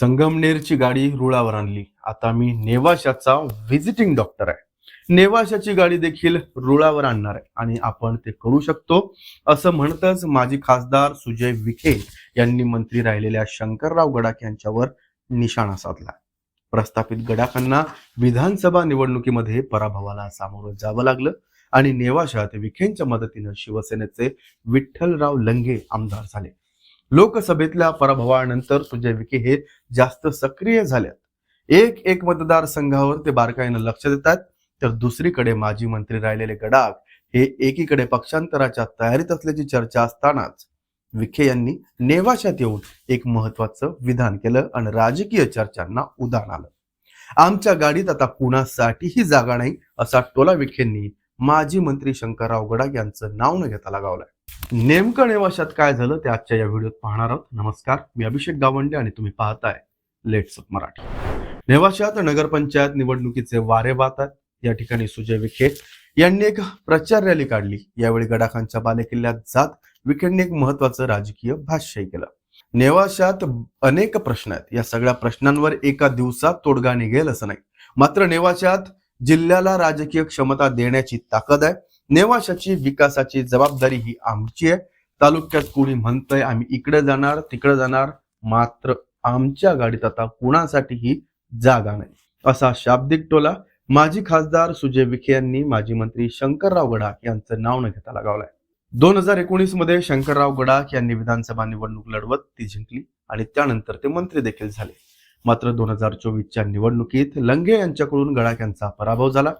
संगमनेरची गाडी रुळावर आणली. आता मी नेवाशाचा व्हिजिटिंग डॉक्टर आहे. नेवाशाची गाडी देखील रुळावर आणणार आहे आणि आपण ते करू शकतो असं म्हणतच माजी खासदार सुजय विखे यांनी मंत्री राहिलेल्या शंकरराव गडाख यांच्यावर निशाणा साधला. प्रस्थापित गडाखांना विधानसभा निवडणुकीमध्ये पराभवाला सामोरं जावं लागलं आणि नेवाशात विखेंच्या मदतीनं शिवसेनेचे विठ्ठलराव लंगे आमदार झाले. लोकसभेतल्या पराभवानंतर सुजय विखे हे जास्त सक्रिय झाल्यात. एक एक मतदारसंघावर ते बारकाईनं लक्ष देतात. तर दुसरीकडे माजी मंत्री राहिलेले गडाख हे एकीकडे पक्षांतराच्या तयारीत असल्याची चर्चा असतानाच विखे यांनी नेवाशात येऊन एक महत्वाचं विधान केलं आणि राजकीय चर्चांना उदाहरण आलं. आमच्या गाडीत आता कुणासाठीही जागा नाही असा टोला विखेंनी माजी मंत्री शंकरराव गडाख यांचं नाव न घेता लगावलाय. नेमकं नेवाशात काय झालं ते आजच्या या व्हिडिओत पाहणार आहोत. नमस्कार मी अभिषेक गावंडे आणि तुम्ही पाहताय लेट्स मराठी. नेवाशात नगरपंचायत निवडणुकीचे वारे वाहतात. या ठिकाणी सुजय विखे यांनी एक प्रचार रॅली काढली. यावेळी गडाखांच्या बालेकिल्ल्यात जात विखेंनी एक महत्वाचं राजकीय भाष्य केलं. नेवाशात अनेक प्रश्न आहेत. या सगळ्या प्रश्नांवर एका दिवसात तोडगा निघेल असं नाही. मात्र नेवाशात जिल्ह्याला राजकीय क्षमता देण्याची ताकद आहे. नेवाशाची विकासाची जबाबदारी ही आमची आहे. तालुक्यात कोणी म्हणतंय आम्ही इकडे जाणार तिकडे जाणार मात्र आमच्या गाडीत आता कुणासाठीही जागा नाही. असा शाब्दिक टोला माजी खासदार सुजय विखे यांनी माजी मंत्री शंकरराव गडाख यांचं नाव न घेता लगावलाय. दोन हजार एकोणीसमध्ये शंकरराव गडाख यांनी विधानसभा निवडणूक लढवत ती जिंकली आणि त्यानंतर ते मंत्री देखील झाले. मात्र दोन हजार चोवीसच्या निवडणुकीत लंगे यांच्याकडून गडाख यांचा पराभव झाला.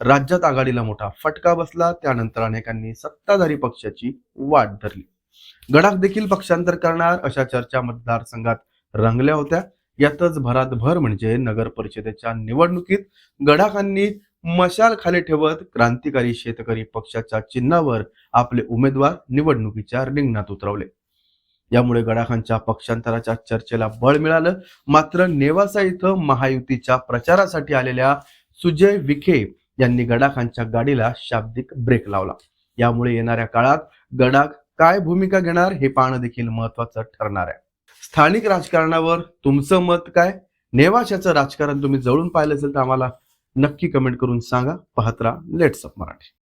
राज्यात आघाडीला मोठा फटका बसला त्यानंतर अनेकांनी सत्ताधारी पक्षाची वाट धरली. गडाख देखील पक्षांतर करणार अशा चर्चा मतदारसंघात रंगल्या होत्या. यातच भरात भर म्हणजे नगर परिषदेच्या निवडणुकीत गडाखांनी मशाल खाली ठेवत क्रांतिकारी शेतकरी पक्षाच्या चिन्हावर आपले उमेदवार निवडणुकीच्या रिंगणात उतरवले. यामुळे गडाखांच्या पक्षांतराच्या चर्चेला बळ मिळालं. मात्र नेवासा इथं महायुतीच्या प्रचारासाठी आलेल्या सुजय विखे यांनी गडाखांच्या गाडीला शाब्दिक ब्रेक लावला. यामुळे येणाऱ्या काळात गडाख काय भूमिका घेणार हे पाहणं देखील महत्वाचं ठरणार आहे. स्थानिक राजकारणावर तुमचं मत काय? नेवाशाचं राजकारण तुम्ही जवळून पाहिलं असेल तर आम्हाला नक्की कमेंट करून सांगा. पाहत राहा लेट्स अप मराठी.